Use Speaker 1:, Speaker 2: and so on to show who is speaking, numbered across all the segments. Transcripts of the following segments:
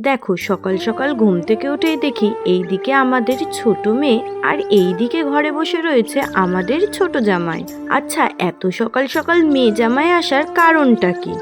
Speaker 1: দেখো, সকাল সকাল ঘুম থেকে উঠেই দেখি এইদিকে আমাদের ছোট মেয়ে আর এইদিকে ঘরে বসে রয়েছে আমাদের ছোট জামাই। আচ্ছা এত সকাল সকাল মেয়ে জামাই আসার কারণটা কি?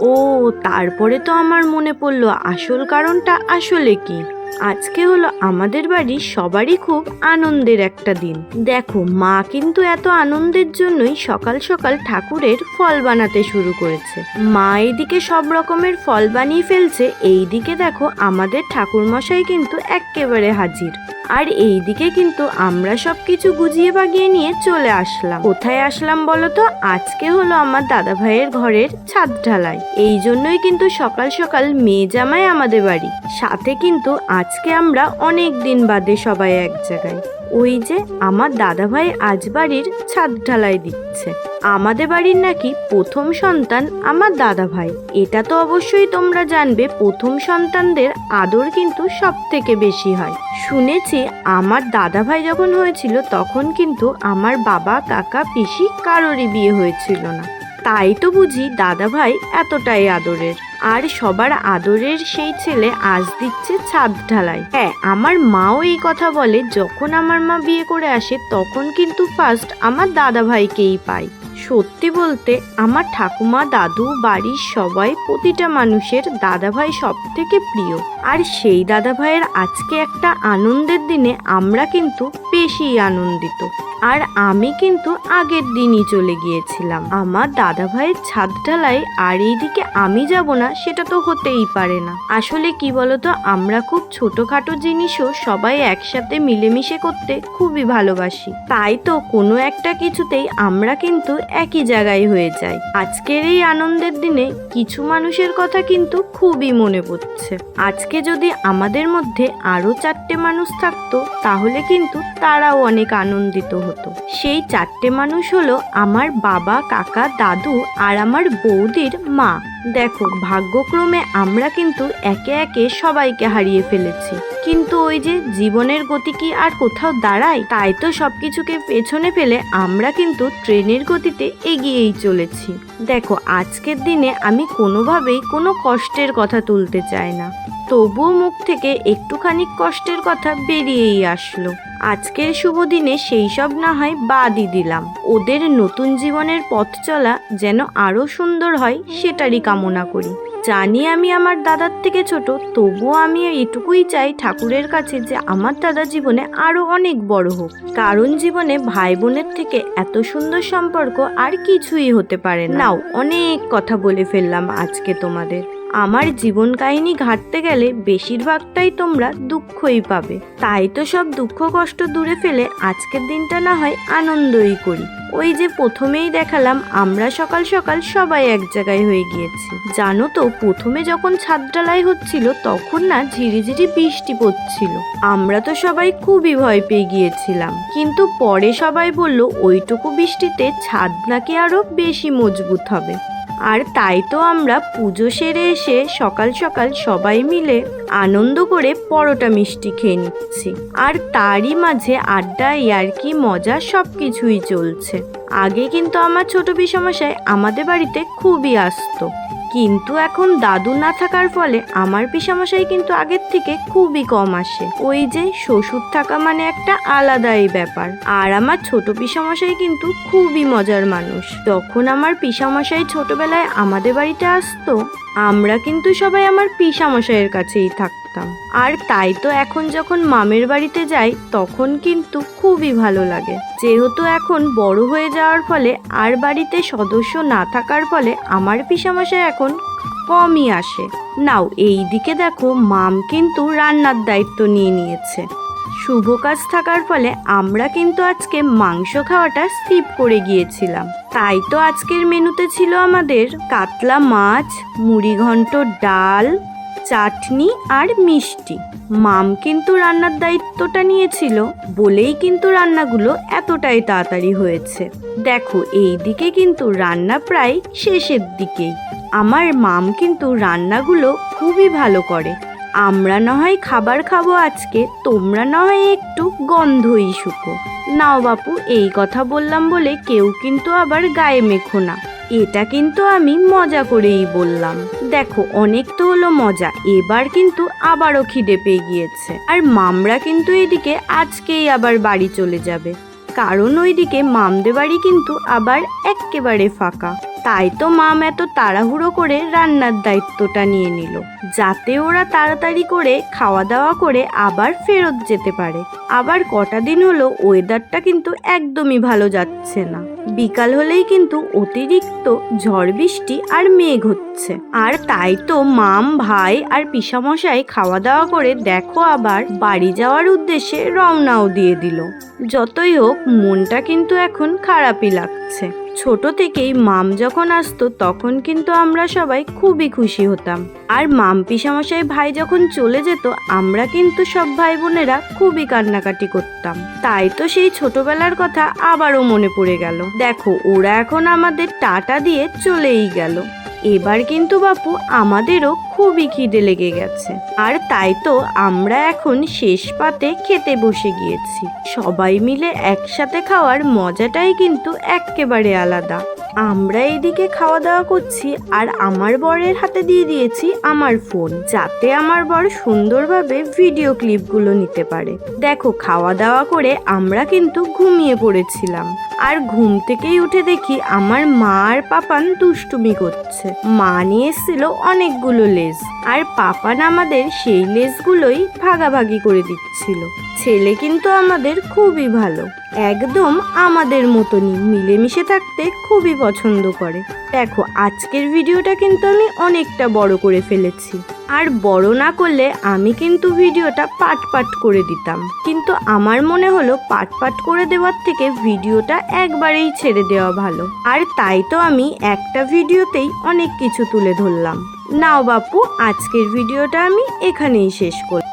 Speaker 1: ও, তারপরে তো আমার মনে পড়ল, আসল কারণটা আসলে কি? আজকে হলো আমাদের বাড়ির সবারই খুব আনন্দের একটা দিন। দেখো, মা কিন্তু এত আনন্দের জন্যই সকাল সকাল ঠাকুরের ফল বানাতে শুরু করেছে। মা এইদিকে সব রকমের ফল বানিয়ে ফেলছে, এইদিকে দেখো আমাদের ঠাকুর মশাই কিন্তু এক্কেবারে হাজির। আর এইদিকে কিন্তু আমরা সব কিছু গুজিয়ে বাগিয়ে নিয়ে চলে আসলাম। কোথায় আসলাম বলো তো আজকে হলো আমার দাদা ভাইয়ের ঘরের ছাদ ঢালাই। এই জন্যই কিন্তু সকাল সকাল মেয়ে জামাই আমাদের বাড়ি। সাথে কিন্তু আজকে আমরা অনেক দিন বাদে সবাই এক জায়গায়। ওই যে আমার দাদা ভাই আজ বাড়ির ছাদ ঢালাই দিচ্ছে। আমাদের বাড়ির নাকি প্রথম সন্তান আমার দাদা ভাই এটা তো অবশ্যই তোমরা জানবে, প্রথম সন্তানদের আদর কিন্তু সব থেকে বেশি হয়। শুনেছি আমার দাদা ভাই যখন হয়েছিল, তখন কিন্তু আমার বাবা, কাকা, পিসি কারোরই বিয়ে হয়েছিল না। তাই তো বুঝি দাদা ভাই এতটাই আদরের। আর সবার আদরের সেই ছেলে আজ দিচ্ছে ছাদ ঢালাই। হ্যাঁ আমার মাও এই কথা বলে, যখন আমার মা বিয়ে করে আসে, তখন কিন্তু ফার্স্ট আমার দাদা ভাইকেই পাই। সত্যি বলতে, আমার ঠাকুমা, দাদু, বাড়ির সবাই প্রতিটা মানুষের দাদা ভাই সব থেকে প্রিয়। আর সেই দাদা ভাইয়ের আজকে একটা আনন্দের দিনে আমরা কিন্তু বেশি আনন্দিত। আর আমি কিন্তু আগের দিনই চলে গিয়েছিলাম। আমার দাদা ভাইয়ের ছাদ ঢালাই আর এইদিকে আমি যাব না, সেটা তো হতেই পারে না। আসলে কি বলতো, আমরা খুব ছোটখাটো জিনিসও সবাই একসাথে মিলেমিশে করতে খুবই ভালোবাসি। তাই তো কোনো একটা কিছুতেই আমরা কিন্তু একই জায়গায় হয়ে যাই। আজকের এই আনন্দের দিনে কিছু মানুষের কথা কিন্তু খুবই মনে পড়ছে। আজকে যদি আমাদের মধ্যে আরও চারটে মানুষ থাকতো, তাহলে কিন্তু তারাও অনেক আনন্দিত হতো। সেই চারটে মানুষ হলো আমার বাবা, কাকা, দাদু আর আমার বৌদির মা। দেখো, ভাগ্যক্রমে আমরা কিন্তু একে একে সবাইকে হারিয়ে ফেলেছি। কিন্তু ওই যে জীবনের গতি কি আর কোথাও দাঁড়ায়, তাই তো সবকিছুকে পেছনে ফেলে আমরা কিন্তু ট্রেনের গতিতে এগিয়েই চলেছি। দেখো, আজকের দিনে আমি কোনোভাবেই কোনো কষ্টের কথা তুলতে চাই না। তবুও মুখ থেকে একটুখানি কষ্টের কথা বেরিয়েই আসলো। আজকের শুভ দিনে সেই সব না হয় বাদই দিলাম। ওদের নতুন জীবনের পথ চলা যেন আরও সুন্দর হয় সেটারই কামনা করি। জানি আমি আমার দাদার থেকে ছোট, তবুও আমি এটুকুই চাই ঠাকুরের কাছে যে আমার দাদা জীবনে আরও অনেক বড় হোক। কারণ জীবনে ভাই বোনের থেকে এত সুন্দর সম্পর্ক আর কিছুই হতে পারে নাও, অনেক কথা বলে ফেললাম আজকে তোমাদের। আমার জীবন কাহিনী ঘাটতে গেলে বেশিরভাগটাই তোমরা দুঃখই পাবে। তাই তো সব দুঃখ কষ্ট দূরে ফেলে আজকের দিনটা না হয় আনন্দই করি। ওই যে প্রথমেই দেখালাম, আমরা সকাল সকাল সবাই এক জায়গায় হয়ে গিয়েছি। জানো তো, প্রথমে যখন ছাদ ঢালাই হচ্ছিল, তখন না ঝিরিঝিরি বৃষ্টি পড়ছিল। আমরা তো সবাই খুবই ভয় পেয়ে গিয়েছিলাম। কিন্তু পরে সবাই বলল, ওইটুকু বৃষ্টিতে ছাদ নাকি আরও বেশি মজবুত হবে। আর তাই তো আমরা পুজো সেরে এসে সকাল সকাল সবাই মিলে আনন্দ করে পরোটা মিষ্টি খেয়ে নিচ্ছি। আর তারই মাঝে আড্ডা ইয়ার্কি মজা সব কিছুই চলছে। আগে কিন্তু আমার ছোট বিষমশাই আমাদের বাড়িতে খুবই আসতো। কিন্তু এখন দাদু না থাকার ফলে আমার পিসামশাই কিন্তু আগের থেকে খুবই কম আসে। ওই যে শ্বশুর থাকা মানে একটা আলাদাই ব্যাপার। আর আমার ছোট পিসামশাই কিন্তু খুবই মজার মানুষ। তখন আমার পিসামশাই ছোটবেলায় আমাদের বাড়িতে আসতো, আমরা কিন্তু সবাই আমার পিসামশাইয়ের কাছেই থাকতাম। আর তাই তো এখন যখন মামের বাড়িতে যাই, তখন কিন্তু খুবই ভালো লাগে। যেহেতু এখন বড় হয়ে যাওয়ার ফলে আর বাড়িতে সদস্য না থাকার ফলে আমার পিসামশাই এখন কমই আসে। নাও, এই দিকে দেখো, মাম কিন্তু রান্নার দায়িত্ব নিয়ে নিয়েছে। শুভ কাজ থাকার ফলে আমরা কিন্তু আজকে মাংস খাওয়াটা স্কিপ করে গিয়েছিলাম। তাই তো আজকের মেনুতে ছিল আমাদের কাতলা মাছ মুড়ি মুড়িঘণ্ট ডাল চাটনি আর মিষ্টি। মাম কিন্তু রান্নার দায়িত্বটা নিয়েছিল, বলেই কিন্তু রান্নাগুলো এতটাই তাড়াতাড়ি হয়েছে। দেখো এই দিকে কিন্তু রান্না প্রায় শেষের দিকেই। আমার মাম কিন্তু রান্নাগুলো খুবই ভালো করে। আমরা না হয় খাবার খাব আজকে, তোমরা না হয় একটু গন্ধই শুকো। নাও বাপু, এই কথা বললাম বলে কেউ কিন্তু আবার গায়ে মেখো না। এটা কিন্তু আমি মজা করেই বললাম। দেখো, অনেক তো হলো মজা, এবার কিন্তু আবারও খিদে পেয়ে গিয়েছে। আর মামরা কিন্তু এদিকে আজকেই আবার বাড়ি চলে যাবে। কারণ ওইদিকে মামদে বাড়ি কিন্তু আবার একেবারে ফাঁকা। তাই তো মাম এত তাড়াহুড়ো করে রান্নার দায়িত্বটা নিয়ে নিল, যাতে ওরা তাড়াতাড়ি করে খাওয়া দাওয়া করে আবার ফেরত যেতে পারে। আবার কটা দিন হলো ওয়েদারটা কিন্তু একদমই ভালো যাচ্ছে না। বিকাল হলেই কিন্তু অতিরিক্ত ঝড় বৃষ্টি আর মেঘ হচ্ছে। আর তাই তো মাম, ভাই আর পিসামশাই খাওয়া দাওয়া করে দেখো আবার বাড়ি যাওয়ার উদ্দেশ্যে রওনাও দিয়ে দিল। যতই হোক, মনটা কিন্তু এখন খারাপই লাগছে। ছোট থেকেই মাম যখন আসতো, তখন কিন্তু আমরা সবাই খুবই খুশি হতাম। আর মাম পিসামশাই ভাই যখন চলে যেত, আমরা কিন্তু সব ভাই বোনেরা খুবই কান্নাকাটি করতাম। তাই তো সেই ছোটবেলার কথা আবারও মনে পড়ে গেল। দেখো, ওরা এখন আমাদের টাটা দিয়ে চলেই গেল। এবার কিন্তু বাপু আমাদেরও খুবই খিদে লেগে গেছে। আর তাই তো আমরা এখন শেষ পাতে খেতে বসে গিয়েছি। সবাই মিলে একসাথে খাওয়ার মজাটাই কিন্তু একেবারে আলাদা। আমরা এদিকে খাওয়া দাওয়া করছি আর আমার বরের হাতে দিয়ে দিয়েছি আমার ফোন, যাতে আমার বর সুন্দরভাবে ভিডিও ক্লিপগুলো নিতে পারে। দেখো খাওয়া দাওয়া করে আমরা কিন্তু ঘুমিয়ে পড়েছিলাম। আর ঘুম থেকেই উঠে দেখি আমার মা আর পাপান দুষ্টুমি করছে। মা নিয়ে অনেকগুলো লেজ, আর পাপান আমাদের সেই লেজগুলোই ভাগাভাগি করে দিচ্ছিল। ছেলে কিন্তু আমাদের খুবই ভালো। একদম আমাদের মতনই মিলেমিশে থাকতে খুবই পছন্দ করে। দেখো, আজকের ভিডিওটা কিন্তু আমি অনেকটা বড় করে ফেলেছি। আর বড় না করলে আমি কিন্তু ভিডিওটা পাট পাট করে দিতাম। কিন্তু আমার মনে হলো পাট পাট করে দেওয়ার থেকে ভিডিওটা একবারেই ছেড়ে দেওয়া ভালো। আর তাই তো আমি একটা ভিডিওতেই অনেক কিছু তুলে ধরলাম। নাও বাপু, আজকের ভিডিওটা আমি এখানেই শেষ করি